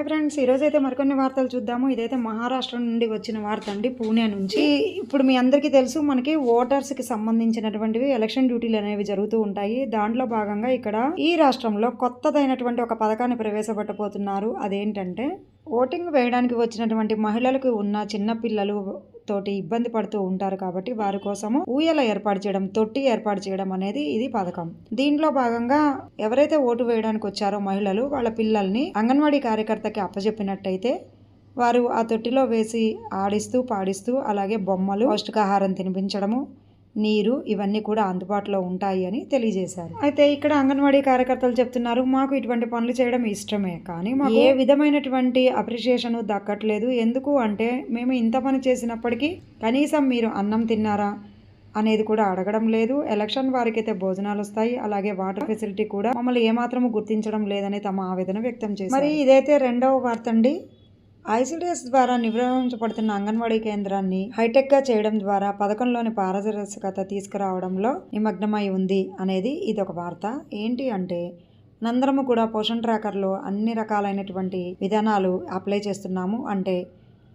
Hi friends ఈరోజు అయితే మరికొన్ని వార్తలు చూద్దాము. ఇదైతే మహారాష్ట్ర నుండి వచ్చిన వార్త అండి పూణే నుంచి. ఇప్పుడు మీ అందరికీ తెలుసు మనకి ఓటర్స్కి సంబంధించినటువంటివి ఎలక్షన్ డ్యూటీలు అనేవి జరుగుతూ ఉంటాయి. దాంట్లో భాగంగా ఇక్కడ ఈ రాష్ట్రంలో కొత్తదైనటువంటి ఒక పథకాన్ని ప్రవేశపెట్టబోతున్నారు. అదేంటంటే ఓటింగ్ వేయడానికి వచ్చినటువంటి మహిళలకు ఉన్న చిన్న పిల్లలు తోటి ఇబ్బంది పడుతూ ఉంటారు కాబట్టి వారి కోసము ఊయల ఏర్పాటు చేయడం తొట్టి ఏర్పాటు చేయడం అనేది ఇది పథకం. దీంట్లో భాగంగా ఎవరైతే ఓటు వేయడానికి వచ్చారో మహిళలు వాళ్ళ పిల్లల్ని అంగన్వాడీ కార్యకర్తకి అప్పచెప్పినట్టయితే వారు ఆ తొట్టిలో వేసి ఆడిస్తూ పాడిస్తూ అలాగే బొమ్మలు పౌష్టికాహారం తినిపించడము నీరు ఇవన్నీ కూడా అందుబాటులో ఉంటాయి అని తెలియజేశారు. అయితే ఇక్కడ అంగన్వాడీ కార్యకర్తలు చెప్తున్నారు మాకు ఇటువంటి పనులు చేయడం ఇష్టమే కానీ మాకు ఏ విధమైనటువంటి అప్రిషియేషన్ దక్కట్లేదు. ఎందుకు అంటే మేము ఇంత పని చేసినప్పటికీ కనీసం మీరు అన్నం తిన్నారా అనేది కూడా అడగడం లేదు. ఎలక్షన్ వారికి అయితే భోజనాలు వస్తాయి. అలాగే వాటర్ ఫెసిలిటీ కూడా మమ్మల్ని ఏమాత్రము గుర్తించడం లేదని తమ ఆవేదన వ్యక్తం చేశారు. మరి ఇదైతే రెండవ వార్త అండి ఐసిడిఎస్ ద్వారా నిర్వహించబడుతున్న అంగన్వాడీ కేంద్రాన్ని హైటెక్గా చేయడం ద్వారా పథకంలోని పారదర్శకత తీసుకురావడంలో నిమగ్నమై ఉంది అనేది ఇది ఒక వార్త. ఏంటి అంటే నందరము కూడా పోషణ్ ట్రాకర్లో అన్ని రకాలైనటువంటి విధానాలు అప్లై చేస్తున్నాము. అంటే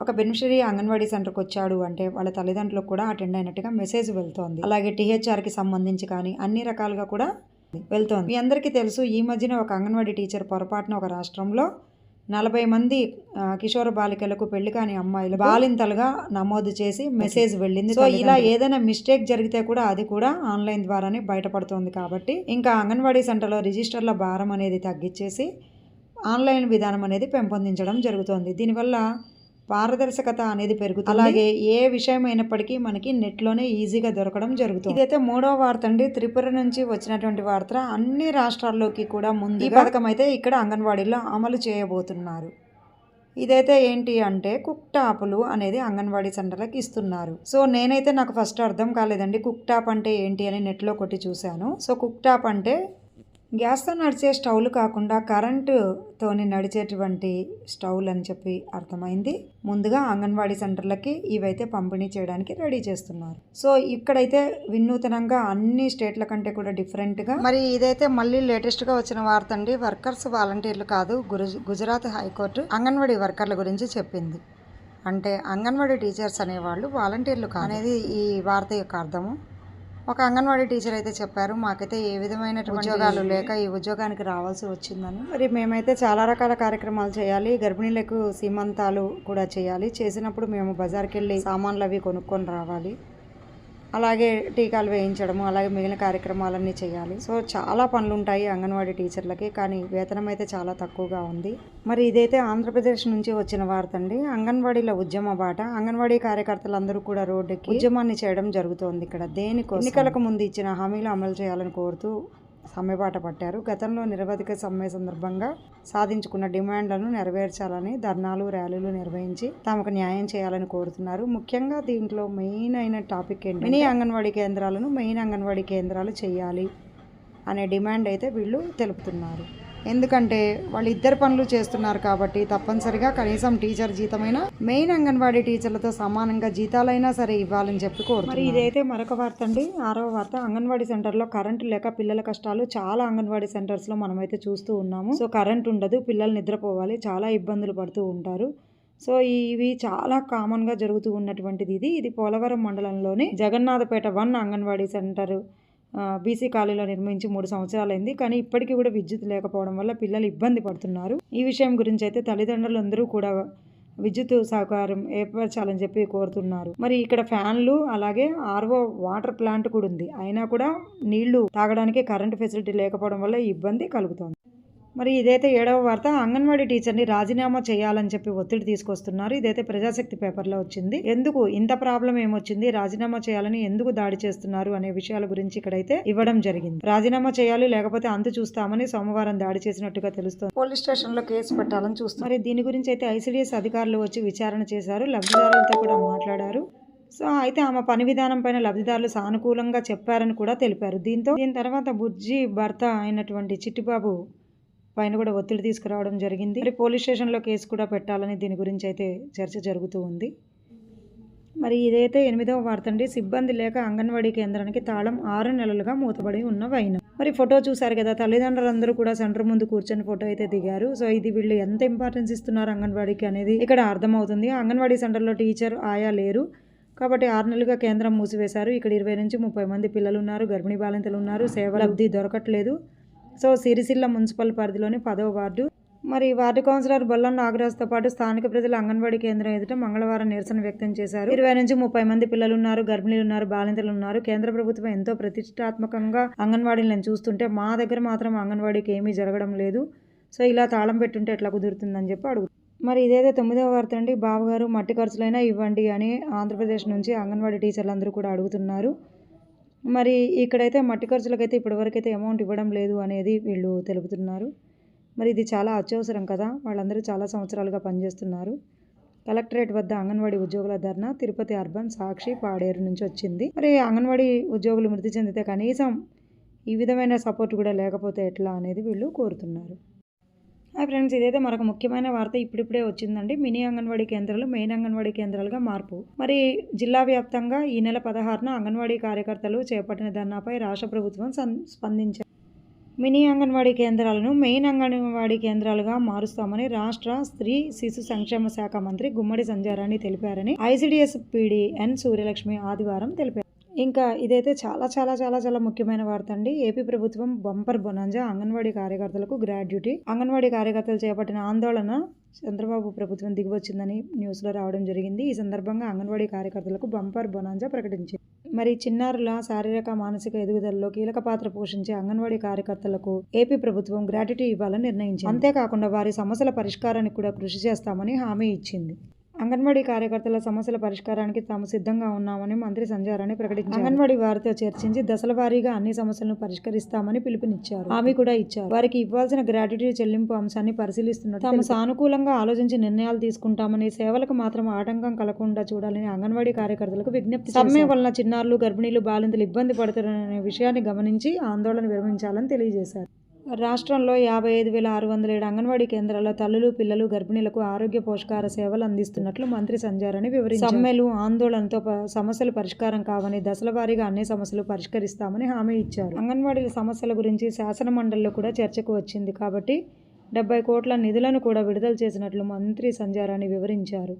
ఒక బెనిఫిషరీ అంగన్వాడీ సెంటర్కి వచ్చాడు అంటే వాళ్ళ తల్లిదండ్రులకు కూడా అటెండ్ అయినట్టుగా మెసేజ్ వెళ్తోంది. అలాగే టీహెచ్ఆర్కి సంబంధించి కానీ అన్ని రకాలుగా కూడా వెళ్తోంది. మీ అందరికీ తెలుసు ఈ మధ్యన ఒక అంగన్వాడీ టీచర్ పొరపాటున ఒక రాష్ట్రంలో నలభై మంది కిషోర బాలికలకు పెళ్ళి కాని అమ్మాయిలు బాలింతలుగా నమోదు చేసి మెసేజ్ వెళ్ళింది సో ఇలా ఏదైనా మిస్టేక్ జరిగితే కూడా అది కూడా ఆన్లైన్ ద్వారానే బయటపడుతోంది కాబట్టి ఇంకా అంగన్వాడీ సెంటర్లో రిజిస్టర్ల భారం అనేది తగ్గించేసి ఆన్లైన్ విధానం అనేది పెంపొందించడం జరుగుతోంది. దీనివల్ల పారదర్శకత అనేది పెరుగుతుంది. అలాగే ఏ విషయం అయినప్పటికీ మనకి నెట్లోనే ఈజీగా దొరకడం జరుగుతుంది. ఇదైతే మూడో వార్త అండి. త్రిపుర నుంచి వచ్చినటువంటి వార్త. అన్ని రాష్ట్రాల్లోకి కూడా ముందు ఈ పథకం అయితే ఇక్కడ అంగన్వాడీలో అమలు చేయబోతున్నారు. ఇదైతే ఏంటి అంటే కుక్ టాపులు అనేది అంగన్వాడీ సెంటర్లకు ఇస్తున్నారు. సో నేనైతే నాకు ఫస్ట్ అర్థం కాలేదండి కుక్ టాప్ అంటే ఏంటి అని నెట్లో కొట్టి చూశాను. సో కుక్ టాప్ అంటే గ్యాస్తో నడిచే స్టవ్లు కాకుండా కరెంటుతోని నడిచేటువంటి స్టవ్లు అని చెప్పి అర్థమైంది. ముందుగా అంగన్వాడీ సెంటర్లకి ఇవైతే పంపిణీ చేయడానికి రెడీ చేస్తున్నారు. సో ఇక్కడైతే వినూతనంగా అన్ని స్టేట్ల కంటే కూడా డిఫరెంట్గా మరి ఇదైతే మళ్ళీ లేటెస్ట్గా వచ్చిన వార్త అండి. వర్కర్స్ వాలంటీర్లు కాదు గురు- గుజరాత్ హైకోర్టు అంగన్వాడీ వర్కర్ల గురించి చెప్పింది. అంటే అంగన్వాడీ టీచర్స్ అనేవాళ్ళు వాలంటీర్లు కాదు. అనేది ఈ వార్త యొక్క అర్థము. ఒక అంగన్వాడీ టీచర్ అయితే చెప్పారు మాకైతే ఏ విధమైన ఉద్యోగాలు లేక ఈ ఉద్యోగానికి రావాల్సి వచ్చిందని. మరి మేమైతే చాలా రకాల కార్యక్రమాలు చేయాలి గర్భిణీలకు సీమంతాలు కూడా చేయాలి. చేసినప్పుడు మేము బజార్కి వెళ్ళి సామాన్లు అవి కొనుక్కొని రావాలి. అలాగే టీకాలు వేయించడము అలాగే మిగిలిన కార్యక్రమాలన్నీ చేయాలి. సో చాలా పనులు ఉంటాయి అంగన్వాడీ టీచర్లకి కానీ వేతనం అయితే చాలా తక్కువగా ఉంది. మరి ఇదైతే ఆంధ్రప్రదేశ్ నుంచి వచ్చిన వార్త అండి అంగన్వాడీల ఉద్యమ బాట. అంగన్వాడీ కార్యకర్తలందరూ కూడా రోడ్డుకి ఉద్యమాన్ని చేయడం జరుగుతోంది ఇక్కడ. దేనికోసం? ఎన్నికలకు ముందు ఇచ్చిన హామీలు అమలు చేయాలని కోరుతూ సమ్మెబాట పట్టారు. గతంలో నిరవధిక సమ్మె సందర్భంగా సాధించుకున్న డిమాండ్లను నెరవేర్చాలని ధర్నాలు ర్యాలీలు నిర్వహించి తమకు న్యాయం చేయాలని కోరుతున్నారు. ముఖ్యంగా దీంట్లో మెయిన్ అయిన టాపిక్ ఏంటి మినీ అంగన్వాడీ కేంద్రాలను మెయిన్ అంగన్వాడీ కేంద్రాలు చేయాలి అనే డిమాండ్ అయితే వీళ్ళు తెలుపుతున్నారు. ఎందుకంటే వాళ్ళు ఇద్దరు పనులు చేస్తున్నారు కాబట్టి తప్పనిసరిగా కనీసం టీచర్ జీతమైనా మెయిన్ అంగన్వాడీ టీచర్లతో సమానంగా జీతాలైనా సరే ఇవ్వాలని చెప్పి మరి ఇదైతే మరొక వార్త అండి. ఆరవ వార్త అంగన్వాడీ సెంటర్లో కరెంటు లేక పిల్లల కష్టాలు చాలా అంగన్వాడీ సెంటర్స్లో మనమైతే చూస్తూ ఉన్నాము. సో కరెంట్ ఉండదు పిల్లలు నిద్రపోవాలి చాలా ఇబ్బందులు పడుతూ ఉంటారు. సో ఇవి చాలా కామన్గా జరుగుతూ ఉన్నటువంటిది ఇది. ఇది పోలవరం మండలంలోని Jagannathapeta one anganwadi center BC కాలేజీలో నిర్మించి మూడు సంవత్సరాలైంది. కానీ ఇప్పటికీ కూడా విద్యుత్ లేకపోవడం వల్ల పిల్లలు ఇబ్బంది పడుతున్నారు. ఈ విషయం గురించి అయితే తల్లిదండ్రులు అందరూ కూడా విద్యుత్ సహకారం ఏర్పరచాలని చెప్పి కోరుతున్నారు. మరి ఇక్కడ ఫ్యాన్లు అలాగే ఆర్ఓ వాటర్ ప్లాంట్ కూడా ఉంది. అయినా కూడా నీళ్ళు తాగడానికి కరెంట్ ఫెసిలిటీ లేకపోవడం వల్ల ఇబ్బంది కలుగుతోంది. మరి ఇదైతే ఏడవ వార్త. అంగన్వాడీ టీచర్ని రాజీనామా చేయాలని చెప్పి ఒత్తిడి తీసుకొస్తున్నారు. ఇదైతే ప్రజాశక్తి పేపర్లో వచ్చింది. ఎందుకు ఇంత ప్రాబ్లం ఏమొచ్చింది? రాజీనామా చేయాలని ఎందుకు దాడి చేస్తున్నారు? అనే విషయాల గురించి ఇక్కడైతే ఇవ్వడం జరిగింది. రాజీనామా చేయాలి లేకపోతే అంతు చూస్తామని సోమవారం దాడి చేసినట్టుగా తెలుస్తోంది. పోలీస్ స్టేషన్లో కేసు పెట్టాలని చూస్తున్నారు మరి దీని గురించి అయితే ఐసిడిఎస్ అధికారులు వచ్చి విచారణ చేశారు. లబ్ధిదారులతో కూడా మాట్లాడారు. సో అయితే ఆమె పని విధానం పైన లబ్ధిదారులు సానుకూలంగా చెప్పారని కూడా తెలిపారు. దీంతో దీని తర్వాత బుజ్జి భర్త అయినటువంటి చిట్టిబాబు పైన కూడా ఒత్తిడి తీసుకురావడం జరిగింది. మరి పోలీస్ స్టేషన్లో కేసు కూడా పెట్టాలని దీని గురించి అయితే చర్చ జరుగుతూ ఉంది. మరి ఇదైతే ఎనిమిదవ వార్త అండి. సిబ్బంది లేక అంగన్వాడీ కేంద్రానికి తాళం ఆరు నెలలుగా మూతపడి ఉన్న వైనం. మరి ఫోటో చూసారు కదా తల్లిదండ్రులందరూ కూడా సెంటర్ ముందు కూర్చొని ఫోటో అయితే దిగారు. సో ఇది వీళ్ళు ఎంత ఇంపార్టెన్స్ ఇస్తున్నారు అంగన్వాడీకి అనేది ఇక్కడ అర్థమవుతుంది. అంగన్వాడీ సెంటర్లో టీచర్ ఆయా లేరు. కాబట్టి ఆరు నెలలుగా కేంద్రం మూసివేశారు. ఇక్కడ ఇరవై నుంచి ముప్పై మంది పిల్లలు ఉన్నారు గర్భిణీ బాలింతలు ఉన్నారు. సేవ లబ్ధి దొరకట్లేదు. సో సిరిసిల్ల మున్సిపల్ పరిధిలోని పదవ వార్డు. మరి వార్డు కౌన్సిలర్ బొల్లం నాగరాజుతో పాటు స్థానిక ప్రజలు అంగన్వాడీ కేంద్రం ఎదుట మంగళవారం నిరసన వ్యక్తం చేశారు. ఇరవై నుంచి ముప్పై మంది పిల్లలు ఉన్నారు గర్భిణీలు ఉన్నారు బాలింతలు ఉన్నారు. కేంద్ర ప్రభుత్వం ఎంతో ప్రతిష్టాత్మకంగా అంగన్వాడీలను చూస్తుంటే మా దగ్గర మాత్రం అంగన్వాడీకి ఏమీ జరగడం లేదు. సో ఇలా తాళం పెట్టుంటే ఎట్లా కుదురుతుందని చెప్పి అడుగు. మరి ఇదైతే తొమ్మిదవ వార్త అండి. బావగారు మట్టి ఖర్చులైనా ఇవ్వండి అని ఆంధ్రప్రదేశ్ నుంచి అంగన్వాడీ టీచర్లు అందరూ కూడా అడుగుతున్నారు. మరి ఇక్కడైతే మట్టి ఖర్చులకైతే ఇప్పటివరకు అయితే అమౌంట్ ఇవ్వడం లేదు అనేది వీళ్ళు తెలుపుతున్నారు. మరి ఇది చాలా అత్యవసరం కదా? వాళ్ళందరూ చాలా సంవత్సరాలుగా పనిచేస్తున్నారు. కలెక్టరేట్ వద్ద అంగన్వాడీ ఉద్యోగుల ధర్నా తిరుపతి అర్బన్ సాక్షి పాడేరు నుంచి వచ్చింది. మరి అంగన్వాడీ ఉద్యోగులు మృతి చెందితే కనీసం ఈ విధమైన సపోర్ట్ కూడా లేకపోతే ఎట్లా అనేది వీళ్ళు కోరుతున్నారు. హాయ్ ఫ్రెండ్స్ ఇదైతే మరొక ముఖ్యమైన వార్త ఇప్పుడిప్పుడే వచ్చిందండి. మినీ అంగన్వాడీ కేంద్రాలు మెయిన్ అంగన్వాడీ కేంద్రాలుగా మార్పు. మరి జిల్లా వ్యాప్తంగా ఈ నెల పదహారున అంగన్వాడీ కార్యకర్తలు చేపట్టిన ధర్నాపై రాష్ట్ర ప్రభుత్వం స్పందించారు మినీ అంగన్వాడీ కేంద్రాలను మెయిన్ అంగన్వాడీ కేంద్రాలుగా మారుస్తామని రాష్ట్ర స్త్రీ శిశు సంక్షేమ శాఖ మంత్రి గుమ్మడి సంజారాణి తెలిపారని ఐసిడిఎస్ పీడీ ఎన్ సూర్యలక్ష్మి ఆదివారం తెలిపారు. ఇంకా ఇదైతే చాలా చాలా చాలా చాలా ముఖ్యమైన వార్త అండి. ఏపీ ప్రభుత్వం బంపర్ బొనాంజా అంగన్వాడీ కార్యకర్తలకు గ్రాడ్యుటీ అంగన్వాడీ కార్యకర్తలు చేపట్టిన ఆందోళన చంద్రబాబు ప్రభుత్వం దిగివచ్చిందని న్యూస్లో రావడం జరిగింది. ఈ సందర్భంగా అంగన్వాడీ కార్యకర్తలకు బంపర్ బొనాంజా ప్రకటించింది. మరి చిన్నారుల శారీరక మానసిక ఎదుగుదలలో కీలక పాత్ర పోషించే అంగన్వాడీ కార్యకర్తలకు ఏపీ ప్రభుత్వం గ్రాట్యుటీ ఇవ్వాలని నిర్ణయించింది. అంతేకాకుండా వారి సమస్యల పరిష్కారానికి కూడా కృషి చేస్తామని హామీ ఇచ్చింది. అంగన్వాడీ కార్యకర్తల సమస్యల పరిష్కారానికి తాము సిద్ధంగా ఉన్నామని మంత్రి సంజారాణి ప్రకటించారు. అంగన్వాడీ వారితో చర్చించి దశల వారీగా అన్ని సమస్యలను పరిష్కరిస్తామని పిలుపునిచ్చారు. హామీ కూడా ఇచ్చారు. వారికి ఇవ్వాల్సిన గ్రాట్యుటీ చెల్లింపు అంశాన్ని పరిశీలిస్తున్నట్టు తాము సానుకూలంగా ఆలోచించి నిర్ణయాలు తీసుకుంటామని సేవలకు మాత్రం ఆటంకం కలగకుండా చూడాలని అంగన్వాడీ కార్యకర్తలకు విజ్ఞప్తి సమ్మె వలన చిన్నారులు గర్భిణీలు బాలింతలు ఇబ్బంది పడుతున్నారనే విషయాన్ని గమనించి ఆందోళన విరమించాలని తెలియజేశారు. రాష్ట్రంలో యాభై ఐదు వేల ఆరు వందల ఏడు అంగన్వాడీ కేంద్రాల్లో తల్లులు పిల్లలు గర్భిణీలకు ఆరోగ్య పోషకాహార సేవలు అందిస్తున్నట్లు మంత్రి సంజారని వివరించారు. సమ్మెలు ఆందోళనతో సమస్యలు పరిష్కారం కావని దశల వారీగా అన్ని సమస్యలు పరిష్కరిస్తామని హామీ ఇచ్చారు. అంగన్వాడీల సమస్యల గురించి శాసన మండలిలో కూడా చర్చకు వచ్చింది కాబట్టి డెబ్బై కోట్ల నిధులను కూడా విడుదల చేసినట్లు మంత్రి సంజారాణి వివరించారు.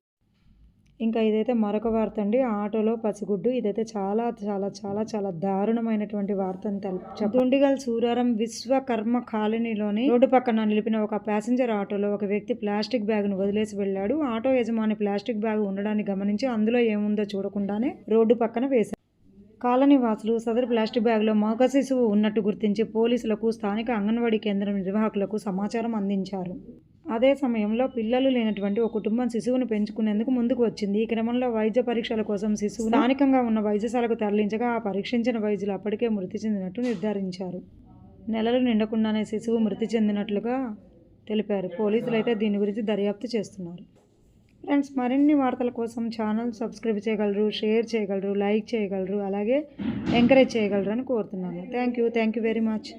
ఇంకా ఇదైతే మరొక వార్త అండి. ఆటోలో పసిగుడ్డు. ఇదైతే చాలా చాలా చాలా చాలా దారుణమైనటువంటి వార్త అని తెలుపు దుండిగల్ సూరారం విశ్వకర్మ కాలనీలోని రోడ్డు పక్కన నిలిపిన ఒక ప్యాసింజర్ ఆటోలో ఒక వ్యక్తి ప్లాస్టిక్ బ్యాగ్ను వదిలేసి వెళ్ళాడు. ఆటో యజమాని ప్లాస్టిక్ బ్యాగ్ ఉండడాన్ని గమనించి అందులో ఏముందో చూడకుండానే రోడ్డు పక్కన వేశారు. కాలనీ వాసులు సదరు ప్లాస్టిక్ బ్యాగ్లో మగ శిశువు ఉన్నట్టు గుర్తించి పోలీసులకు స్థానిక అంగన్వాడీ కేంద్రం నిర్వాహకులకు సమాచారం అందించారు. అదే సమయంలో పిల్లలు లేనటువంటి ఒక కుటుంబం శిశువును పెంచుకునేందుకు ముందుకు వచ్చింది. ఈ క్రమంలో వైద్య పరీక్షల కోసం శిశువు స్థానికంగా ఉన్న వైద్యశాలకు తరలించగా ఆ పరీక్షించిన వైద్యులు అప్పటికే మృతి చెందినట్టు నిర్ధారించారు. నెలలు నిండకుండానే శిశువు మృతి చెందినట్లుగా తెలిపారు. పోలీసులు అయితే దీని గురించి దర్యాప్తు చేస్తున్నారు. ఫ్రెండ్స్ మరిన్ని వార్తల కోసం ఛానల్ సబ్స్క్రైబ్ చేయగలరు షేర్ చేయగలరు లైక్ చేయగలరు అలాగే ఎంకరేజ్ చేయగలరు అని కోరుతున్నాను. Thank you. Thank you very much.